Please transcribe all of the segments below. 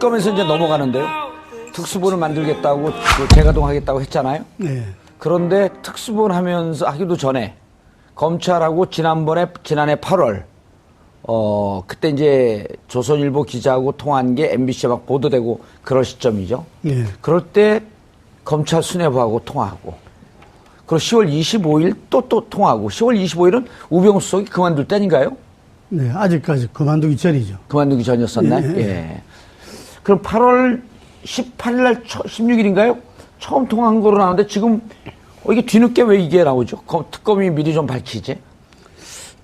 특검에서 이제 넘어가는데요. 특수본을 만들겠다고 그 재가동하겠다고 했잖아요. 네. 그런데 특수본 하면서 하기도 전에 검찰하고 지난번에 지난해 8월 어 그때 이제 조선일보 기자하고 통한 게 MBC에 막 보도되고 그럴 시점이죠. 예. 그럴 때 검찰 수뇌부하고 통화하고 그리고 10월 25일 또 또 통화하고 10월 25일은 우병우 수석이 그만둘 때인가요? 네. 아직까지 그만두기 전이죠. 그만두기 전이었었나요? 예, 예. 그럼 8월 18일 날 16일인가요? 처음 통화한 거로 나오는데 지금 어, 이게 뒤늦게 왜 이게 나오죠? 검- 특검이 미리 좀 밝히지?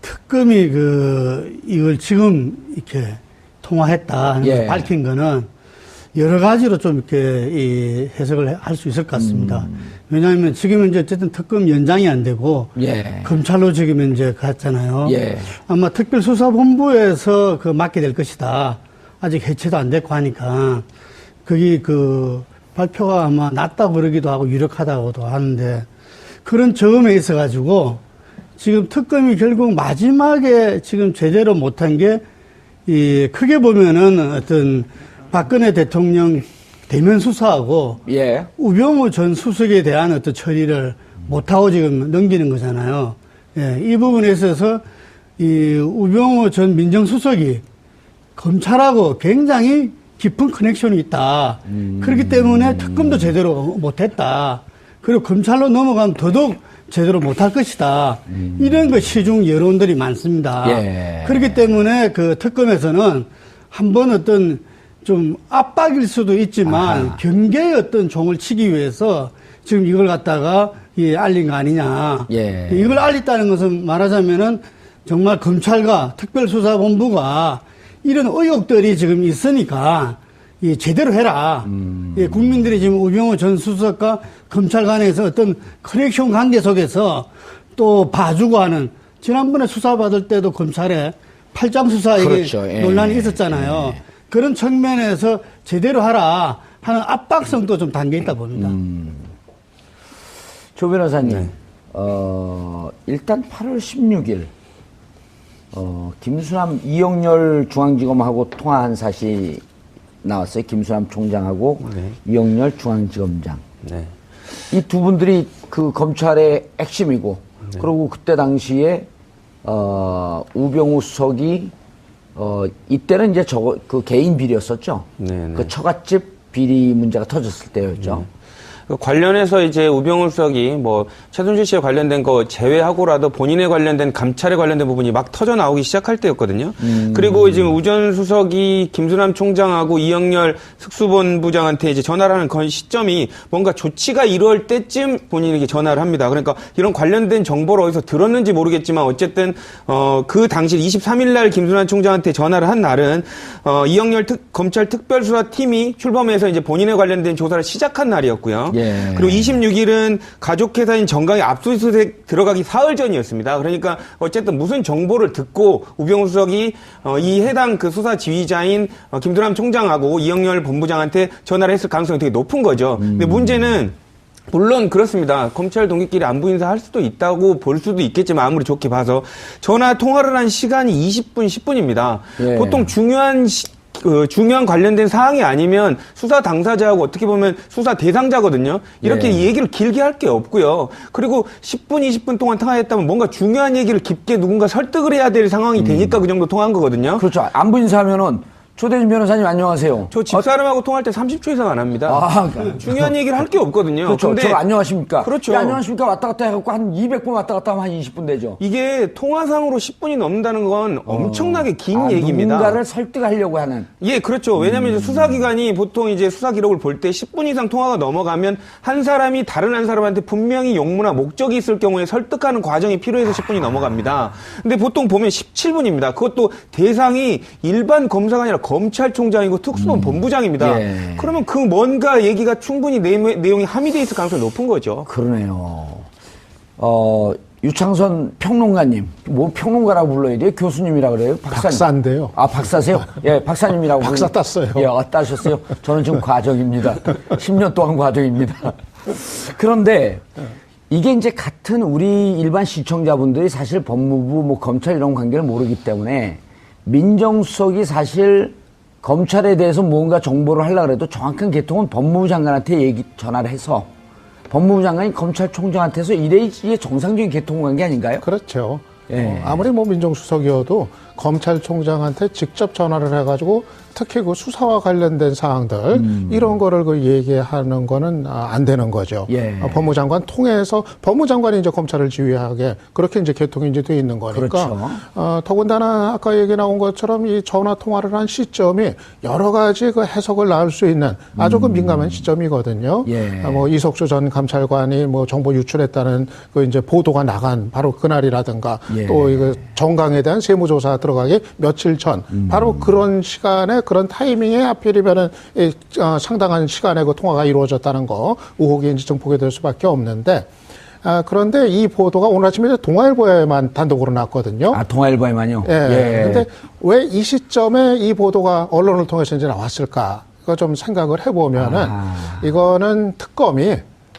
특검이 그 이걸 지금 이렇게 통화했다 하는 걸 예. 밝힌 거는 여러 가지로 좀 이렇게 이 해석을 할 수 있을 것 같습니다. 음. 왜냐하면 지금 이제 어쨌든 특검 연장이 안 되고 예. 검찰로 지금 이제 갔잖아요. 예. 아마 특별수사본부에서 그 맡게 될 것이다. 아직 해체도 안 됐고 하니까 거기 그 발표가 아마 낮다고 그러기도 하고 유력하다고도 하는데 그런 저음에 있어 가지고 지금 특검이 결국 마지막에 지금 제대로 못한 게 이 크게 보면은 어떤 박근혜 대통령 대면 수사하고 예. 우병우 전 수석에 대한 어떤 처리를 못하고 지금 넘기는 거잖아요. 예, 이 부분에 있어서 이 우병우 전 민정수석이 검찰하고 굉장히 깊은 커넥션이 있다. 그렇기 때문에 특검도 제대로 못했다. 그리고 검찰로 넘어가면 더더욱 제대로 못할 것이다. 이런 그 시중 여론들이 많습니다. 예. 그렇기 때문에 그 특검에서는 한 번 어떤 좀 압박일 수도 있지만 아하. 경계의 어떤 종을 치기 위해서 지금 이걸 갖다가 이 알린 거 아니냐. 예. 이걸 알렸다는 것은 말하자면은 정말 검찰과 특별수사본부가 이런 의혹들이 지금 있으니까 이 제대로 해라. 음. 예, 국민들이 지금 우병우 전 수석과 검찰 간에서 어떤 커넥션 관계 속에서 또 봐주고 하는 지난번에 수사받을 때도 검찰에 팔짱 수사 이게 그렇죠. 예. 논란이 있었잖아요. 그런 측면에서 제대로 하라 하는 압박성도 좀 담겨 있다 봅니다. 음. 조 변호사님, 어, 일단 8월 16일, 어, 김수남 이영렬 중앙지검하고 통화한 사실이 나왔어요. 김수남 총장하고 네. 이영렬 중앙지검장. 네. 이 두 분들이 그 검찰의 핵심이고, 그리고 그때 당시에, 어, 우병우 수석이, 어, 이때는 이제 저거, 그 개인 비리였었죠. 네, 네. 그 처갓집 비리 문제가 터졌을 때였죠. 그 관련해서 이제 우병우 수석이 뭐 최순실 씨에 관련된 거 제외하고라도 본인에 관련된 감찰에 관련된 부분이 막 터져 나오기 시작할 때였거든요. 그리고 지금 우전 수석이 김수남 총장하고 이영렬 특수본부장한테 이제 전화를 하는 그 시점이 뭔가 조치가 이루어질 때쯤 본인에게 전화를 합니다. 그러니까 이런 관련된 정보를 어디서 들었는지 모르겠지만 어쨌든 어 그 당시 23일 날 김수남 총장한테 전화를 한 날은 어 이영렬 특, 검찰 특별수사팀이 출범해서 이제 본인에 관련된 조사를 시작한 날이었고요. 예. 그리고 26일은 가족회사인 정강이 압수수색 들어가기 사흘 전이었습니다. 그러니까 어쨌든 무슨 정보를 듣고 우병우 수석이 어, 이 해당 그 수사 지휘자인 어, 김두남 총장하고 이영렬 본부장한테 전화를 했을 가능성이 되게 높은 거죠. 근데 문제는 물론 그렇습니다. 검찰 동기끼리 안부 인사 할 수도 있다고 볼 수도 있겠지만 아무리 좋게 봐서 전화 통화를 한 시간이 20분, 10분입니다. 예. 보통 중요한 시- 그 중요한 관련된 사항이 아니면 수사 당사자하고 어떻게 보면 수사 대상자거든요. 이렇게 예. 얘기를 길게 할 게 없고요. 그리고 10분, 20분 동안 통화했다면 뭔가 중요한 얘기를 깊게 누군가 설득을 해야 될 상황이 되니까 그 정도 통화한 거거든요. 그렇죠. 안부 인사하면은 조대진 변호사님 안녕하세요. 저 집사람하고 통화할 때 30초 이상 안 합니다. 아, 그러니까. 중요한 얘기를 할 게 없거든요. 그렇죠. 근데 저 안녕하십니까? 그렇죠. 야, 안녕하십니까? 왔다 갔다 해갖고 한 200분 왔다 갔다 하면 한 20분 되죠. 이게 통화상으로 10분이 넘는다는 건 엄청나게 긴 아, 얘기입니다. 누군가를 설득하려고 하는. 예, 그렇죠. 왜냐하면 이제 수사기관이 보통 이제 수사 기록을 볼 때 10분 이상 통화가 넘어가면 한 사람이 다른 한 사람한테 분명히 용무나 목적이 있을 경우에 설득하는 과정이 필요해서 10분이 넘어갑니다. 근데 보통 보면 17분입니다. 그것도 대상이 일반 검사가 아니라 검찰총장이고 특수본 본부장입니다. 예. 그러면 그 뭔가 얘기가 충분히 내용- 내용이 함의돼 있을 가능성이 높은 거죠. 그러네요. 어, 유창선 평론가님. 뭐 평론가라고 불러야 돼요? 교수님이라 그래요? 박사님. 박사 인데요. 아, 박사세요? 예, 박사님이라고. 박사 땄어요. 예, 아, 따셨어요? 저는 지금 과정입니다. 10년 동안 과정입니다. 그런데 이게 이제 같은 우리 일반 시청자분들이 사실 법무부, 뭐 검찰 이런 관계를 모르기 때문에 민정수석이 사실 검찰에 대해서 뭔가 정보를 하려고 해도 정확한 개통은 법무부 장관한테 얘기 전화를 해서 법무부 장관이 검찰총장한테서 이래 이게 정상적인 개통 관계 아닌가요? 그렇죠. 예. 어, 아무리 뭐 민정수석이어도 검찰총장한테 직접 전화를 해가지고 특히 그 수사와 관련된 사항들 음. 이런 거를 그 얘기하는 거는 아, 안 되는 거죠. 예. 어, 법무장관 통해서 법무장관이 이제 검찰을 지휘하게 그렇게 이제 개통이 이제 돼 있는 거니까. 그렇죠. 어, 더군다나 아까 얘기 나온 것처럼 이 전화 통화를 한 시점이 여러 가지 그 해석을 낳을 수 있는 아주 그 민감한 시점이거든요. 음. 예. 아, 뭐 이석수 전 감찰관이 뭐 정보 유출했다는 그 이제 보도가 나간 바로 그날이라든가 예. 또 이거 정강에 대한 세무조사 들어가기 며칠 전 음. 바로 그런 시간에 그런 타이밍에 하필이면은 이, 어, 상당한 시간에 그 통화가 이루어졌다는 거 의혹이 이제 증폭이 될 수밖에 없는데 아, 그런데 이 보도가 오늘 아침에 동아일보에만 단독으로 났거든요. 아, 통화일보에만요? 예. 근데 왜 이 시점에 이 보도가 언론을 통해서 이제 나왔을까? 그거 좀 생각을 해보면은 아. 이거는 특검이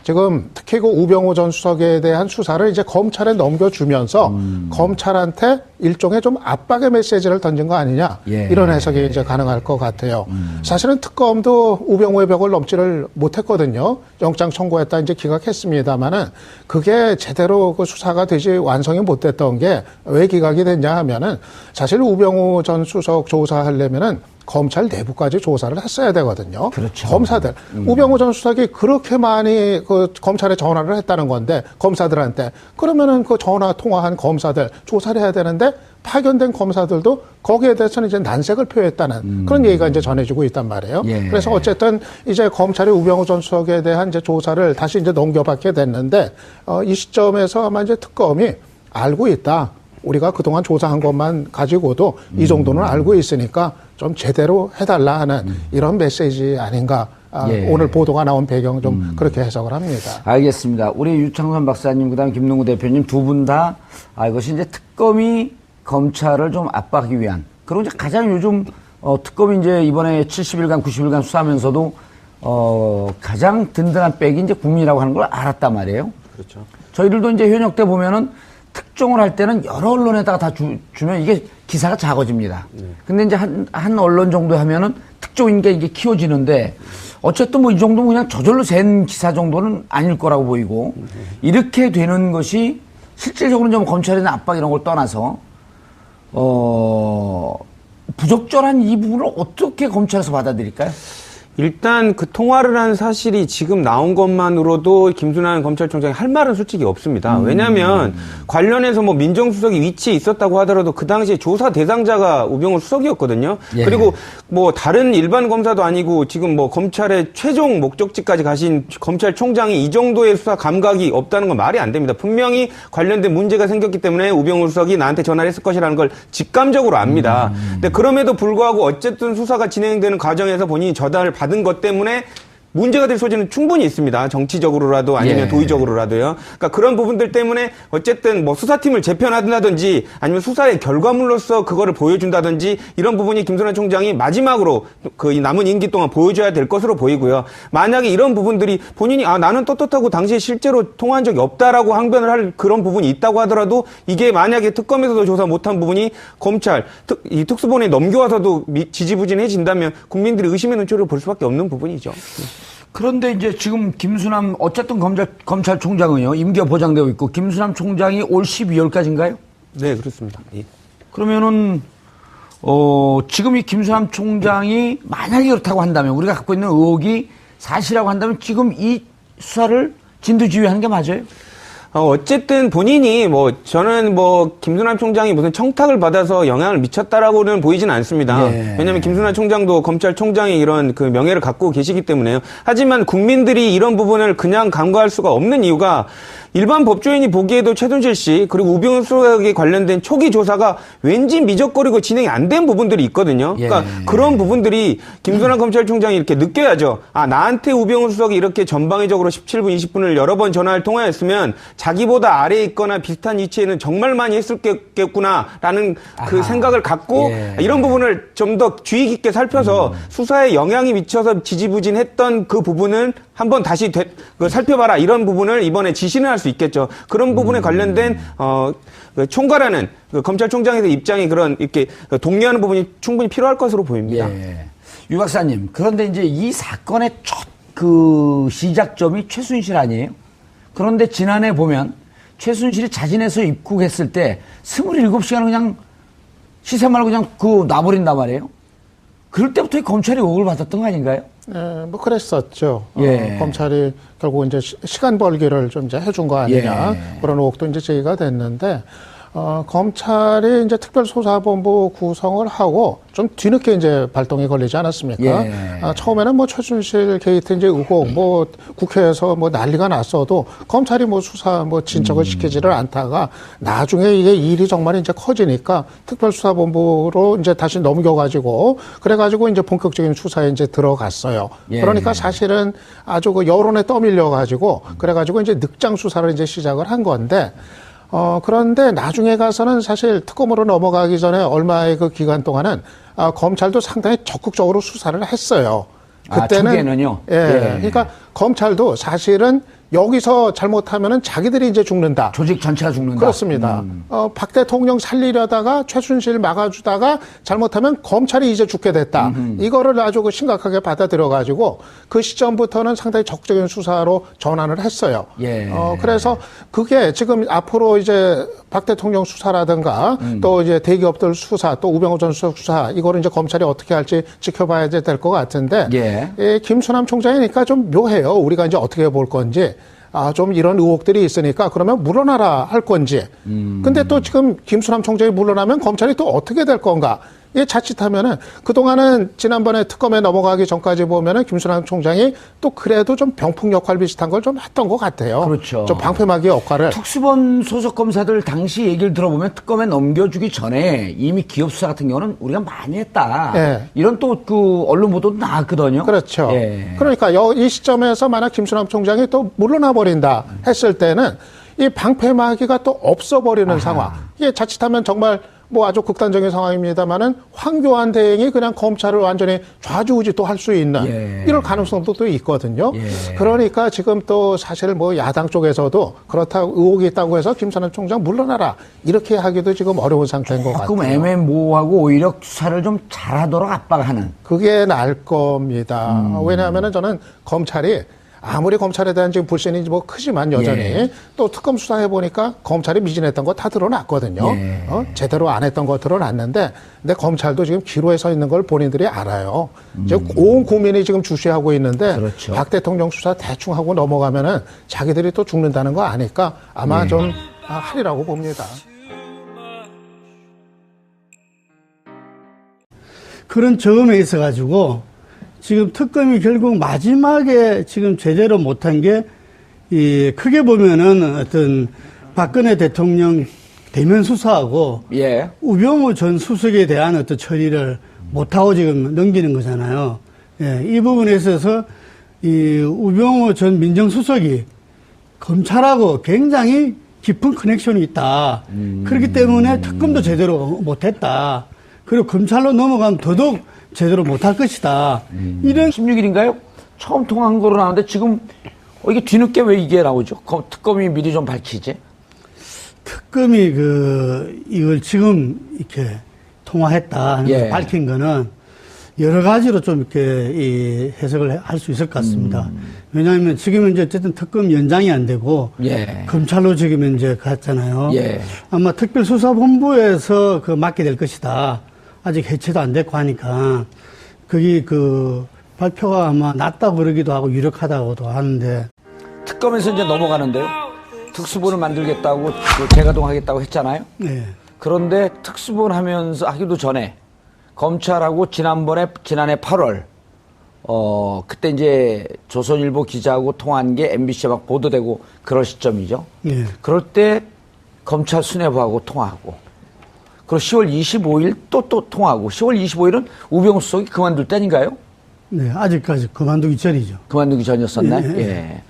지금 특히 그 우병우 전 수석에 대한 수사를 이제 검찰에 넘겨주면서 음. 검찰한테 일종의 좀 압박의 메시지를 던진 거 아니냐 예. 음. 이런 해석이 이제 가능할 것 같아요. 사실은 특검도 우병우의 벽을 넘지를 못했거든요. 영장 청구했다 이제 기각했습니다만은 그게 제대로 그 수사가 되지 완성이 못 됐던 게 왜 기각이 됐냐 하면은 사실 우병우 전 수석 조사하려면은 검찰 내부까지 조사를 했어야 되거든요. 그렇죠. 검사들 우병우 전 수석이 그렇게 많이 그 검찰에 전화를 했다는 건데 검사들한테 그러면은 그 전화 통화한 검사들 조사를 해야 되는데 파견된 검사들도 거기에 대해서는 이제 난색을 표했다는 그런 얘기가 이제 전해지고 있단 말이에요. 예. 그래서 어쨌든 이제 검찰이 우병우 전 수석에 대한 이제 조사를 다시 이제 넘겨받게 됐는데 어, 이 시점에서 아마 이제 특검이 알고 있다. 우리가 그동안 조사한 것만 가지고도 이 정도는 알고 있으니까 좀 제대로 해달라 하는 이런 메시지 아닌가. 아, 예. 오늘 보도가 나온 배경 좀 그렇게 해석을 합니다. 알겠습니다. 우리 유창선 박사님, 그 다음 김능구 대표님 두 분 다, 아, 이것이 이제 특검이 검찰을 좀 압박하기 위한, 그리고 이제 가장 요즘, 어, 특검이 이제 이번에 70일간, 90일간 수사하면서도, 어, 가장 든든한 백이 이제 국민이라고 하는 걸 알았단 말이에요. 그렇죠. 저희들도 이제 현역 때 보면은 특종을 할 때는 여러 언론에다가 다 주, 면 이게 기사가 작아집니다. 근데 이제 한, 한 언론 정도 하면은 특종이니까 이게 키워지는데 어쨌든 뭐 이 정도면 그냥 저절로 센 기사 정도는 아닐 거라고 보이고 이렇게 되는 것이 실질적으로 좀 검찰이나 압박 이런 걸 떠나서 어, 부적절한 이 부분을 어떻게 검찰에서 받아들일까요? 일단 그 통화를 한 사실이 지금 나온 것만으로도 김순환 검찰총장이 할 말은 솔직히 없습니다. 왜냐하면 관련해서 뭐 민정수석이 위치에 있었다고 하더라도 그 당시에 조사 대상자가 우병우 수석이었거든요. 예. 그리고 뭐 다른 일반 검사도 아니고 지금 뭐 검찰의 최종 목적지까지 가신 검찰총장이 이 정도의 수사 감각이 없다는 건 말이 안 됩니다. 분명히 관련된 문제가 생겼기 때문에 우병우 수석이 나한테 전화를 했을 것이라는 걸 직감적으로 압니다. 근데 그럼에도 불구하고 어쨌든 수사가 진행되는 과정에서 본인이 저단을 받은 것 때문에 문제가 될 소지는 충분히 있습니다. 정치적으로라도 아니면 예. 도의적으로라도요. 그러니까 그런 부분들 때문에 어쨌든 뭐 수사팀을 재편하든지 아니면 수사의 결과물로서 그거를 보여준다든지 이런 부분이 김선환 총장이 마지막으로 그이 남은 임기 동안 보여줘야 될 것으로 보이고요. 만약에 이런 부분들이 본인이 아 나는 떳떳하고 당시에 실제로 통화한 적이 없다라고 항변을 할 그런 부분이 있다고 하더라도 이게 만약에 특검에서도 조사 못한 부분이 검찰 특, 이 특수본에 넘겨와서도 미- 지지부진해진다면 국민들이 의심의 눈초리를 볼 수밖에 없는 부분이죠. 그런데 이제 지금 김수남 어쨌든 검찰 검찰총장은요 임기가 보장되고 있고 김수남 총장이 올 12월까지인가요? 네 그렇습니다. 예. 그러면은 어 지금 이 김수남 총장이 만약에 그렇다고 한다면 우리가 갖고 있는 의혹이 사실이라고 한다면 지금 이 수사를 진두지휘하는 게 맞아요? 어, 어쨌든 본인이 뭐 저는 뭐 김순환 총장이 무슨 청탁을 받아서 영향을 미쳤다라고는 보이진 않습니다. 예. 왜냐하면 김순환 총장도 검찰총장의 이런 그 명예를 갖고 계시기 때문에요. 하지만 국민들이 이런 부분을 그냥 간과할 수가 없는 이유가 일반 법조인이 보기에도 최순실 씨 그리고 우병우 수석에 관련된 초기 조사가 왠지 미적거리고 진행이 안 된 부분들이 있거든요. 그러니까 예. 그런 부분들이 김순환 검찰총장이 이렇게 느껴야죠. 아, 나한테 우병우 수석이 이렇게 전방위적으로 17분, 20분을 여러 번 전화를 통화했으면 자기보다 아래에 있거나 비슷한 위치에는 정말 많이 했을겠구나라는 그 아하. 생각을 갖고 예. 이런 부분을 좀 더 주의 깊게 살펴서 수사에 영향이 미쳐서 지지부진했던 그 부분은 한번 다시 되- 그 살펴봐라 이런 부분을 이번에 지시는 할 수 있겠죠. 그런 부분에 관련된 어, 그 총괄하는 그 검찰총장에서 입장이 그런 이렇게 동의하는 부분이 충분히 필요할 것으로 보입니다. 예. 유 박사님, 그런데 이제 이 사건의 첫 그 시작점이 최순실 아니에요? 그런데 지난해 보면 최순실이 자진해서 입국했을 때 27시간을 그냥 시세 말고 그냥 그 놔버린단 말이에요? 그럴 때부터 검찰이 의혹을 받았던 거 아닌가요? 예, 뭐 그랬었죠. 예. 어, 검찰이 결국 이제 시- 시간 벌기를 좀 이제 해준 거 아니냐 예. 그런 의혹도 이제 제기가 됐는데 어, 검찰이 이제 특별수사본부 구성을 하고 좀 뒤늦게 이제 발동이 걸리지 않았습니까? 예. 아, 처음에는 뭐 최순실 게이트 이제 의혹 뭐 국회에서 뭐 난리가 났어도 검찰이 뭐 수사 뭐 진척을 시키지를 않다가 나중에 이게 일이 정말 이제 커지니까 특별수사본부로 이제 다시 넘겨가지고 그래가지고 이제 본격적인 수사에 이제 들어갔어요. 예. 그러니까 사실은 아주 그 여론에 떠밀려 가지고 그래가지고 이제 늑장 수사를 이제 시작을 한 건데 어 그런데 나중에 가서는 사실 특검으로 넘어가기 전에 얼마의 그 기간 동안은 아, 검찰도 상당히 적극적으로 수사를 했어요. 아, 초기에는요? 예, 예. 그러니까 검찰도 사실은 여기서 잘못하면은 자기들이 이제 죽는다. 조직 전체가 죽는다. 그렇습니다. 어, 박 대통령 살리려다가 최순실 막아주다가 잘못하면 검찰이 이제 죽게 됐다. 이거를 아주 그 심각하게 받아들여 가지고 그 시점부터는 상당히 적극적인 수사로 전환을 했어요. 예. 어, 그래서 그게 지금 앞으로 이제 박 대통령 수사라든가 음. 또 이제 대기업들 수사 또 우병우 전 수석 수사 이거를 이제 검찰이 어떻게 할지 지켜봐야 될 것 같은데 예. 예, 김수남 총장이니까 좀 묘해요. 우리가 이제 어떻게 볼 건지. 아, 좀 이런 의혹들이 있으니까 그러면 물러나라 할 건지. 근데 또 지금 김수남 총장이 물러나면 검찰이 또 어떻게 될 건가. 이게 자칫하면은 그동안은 지난번에 특검에 넘어가기 전까지 보면은 김수남 총장이 또 그래도 좀 병풍 역할 비슷한 걸 좀 했던 것 같아요. 그렇죠. 좀 방패막이 역할을. 특수본 소속 검사들 당시 얘기를 들어보면 특검에 넘겨주기 전에 이미 기업 수사 같은 경우는 우리가 많이 했다. 예. 이런 또 그 언론 보도도 나왔거든요. 그렇죠. 예. 그러니까 여- 이 시점에서 만약 김수남 총장이 또 물러나 버린다 했을 때는 이 방패막이가 또 없어 버리는 상황. 이게 자칫하면 정말 뭐 아주 극단적인 상황입니다만은 황교안 대행이 그냥 검찰을 완전히 좌지우지 또 할 수 있는 예. 이럴 가능성도 또 있거든요. 예. 그러니까 지금 또 사실 뭐 야당 쪽에서도 그렇다고 의혹이 있다고 해서 김수남 총장 물러나라 이렇게 하기도 지금 어려운 상태인 것 조금 같아요. 애매모호하고 오히려 수사를 좀 잘하도록 압박하는. 그게 날 겁니다. 음. 왜냐하면은 저는 검찰이 아무리 검찰에 대한 지금 불신이 뭐 크지만 여전히 예. 또 특검 수사해 보니까 검찰이 미진했던 거 다 드러났거든요. 예. 어? 제대로 안 했던 거 드러났는데 근데 검찰도 지금 기로에 서 있는 걸 본인들이 알아요. 이제 온 국민이 지금 주시하고 있는데 음. 그렇죠. 박 대통령 수사 대충 하고 넘어가면은 자기들이 또 죽는다는 거 아니까 아마 예. 좀 아, 하리라고 봅니다. 그런 저음에 있어 가지고 지금 특검이 결국 마지막에 지금 제대로 못한 게 이 크게 보면은 어떤 박근혜 대통령 대면 수사하고 예. 우병우 전 수석에 대한 어떤 처리를 못하고 지금 넘기는 거잖아요. 예, 이 부분에 있어서 이 우병우 전 민정수석이 검찰하고 굉장히 깊은 커넥션이 있다. 그렇기 때문에 특검도 제대로 못했다. 그리고 검찰로 넘어가면 더더욱 제대로 못할 것이다. 이런 16일인가요? 처음 통한 거로 나오는데 지금 어, 이게 뒤늦게 왜 이게 나오죠? 검- 특검이 미리 좀 밝히지. 특검이 그 이걸 지금 이렇게 통화했다 하는 예. 걸 밝힌 거는 여러 가지로 좀 이렇게 이 해석을 할 수 있을 것 같습니다. 음. 왜냐하면 지금 이제 어쨌든 특검 연장이 안 되고 예. 검찰로 지금 이제 갔잖아요. 예. 아마 특별수사본부에서 그 맡게 될 것이다. 아직 해체도 안 됐고 하니까 거기 그 발표가 아마 낮다고 그러기도 하고 유력하다고도 하는데 특검에서 이제 넘어가는데요. 특수본을 만들겠다고 그 재가동하겠다고 했잖아요. 네. 그런데 특수본 하면서 하기도 전에 검찰하고 지난번에 지난해 8월 어 그때 이제 조선일보 기자하고 통한 게 MBC에 막 보도되고 그럴 시점이죠. 예. 그럴 때 검찰 수뇌부하고 통화하고 그리고 10월 25일 또 또 통화하고 10월 25일은 우병우 수석이 그만둘 때 아닌가요? 네, 아직까지 그만두기 전이죠. 그만두기 전이었었나요? 예, 예.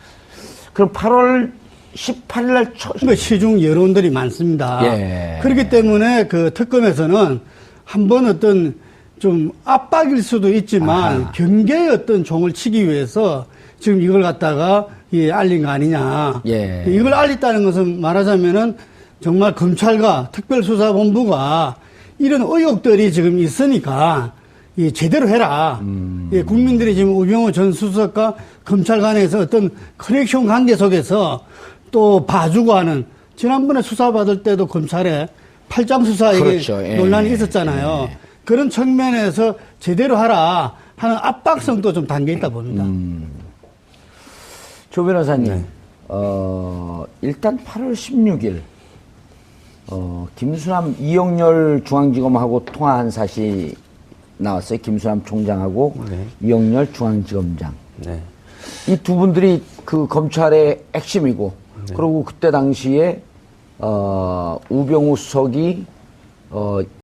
그럼 8월 18일 날 초, 그 시중 여론들이 많습니다. 예. 그렇기 때문에 그 특검에서는 한 번 어떤 좀 압박일 수도 있지만 아하. 경계의 어떤 종을 치기 위해서 지금 이걸 갖다가 이 알린 거 아니냐. 예. 이걸 알렸다는 것은 말하자면은 정말 검찰과 특별수사본부가 이런 의혹들이 지금 있으니까 이 제대로 해라. 예, 국민들이 지금 우병우 전 수석과 검찰 간에서 어떤 커넥션 관계 속에서 또 봐주고 하는 지난번에 수사받을 때도 검찰에 팔짱 수사 이게 그렇죠. 예. 논란이 있었잖아요. 그런 측면에서 제대로 하라 하는 압박성도 좀 담겨 있다 봅니다. 조 변호사님, 네. 어, 일단 8월 16일, 어, 김수남 이영렬 중앙지검하고 통화한 사실이 나왔어요. 김수남 총장하고 네. 이영렬 중앙지검장. 네. 이두 분들이 그 검찰의 핵심이고, 그리고 그때 당시에, 어, 우병우 수석이, 어,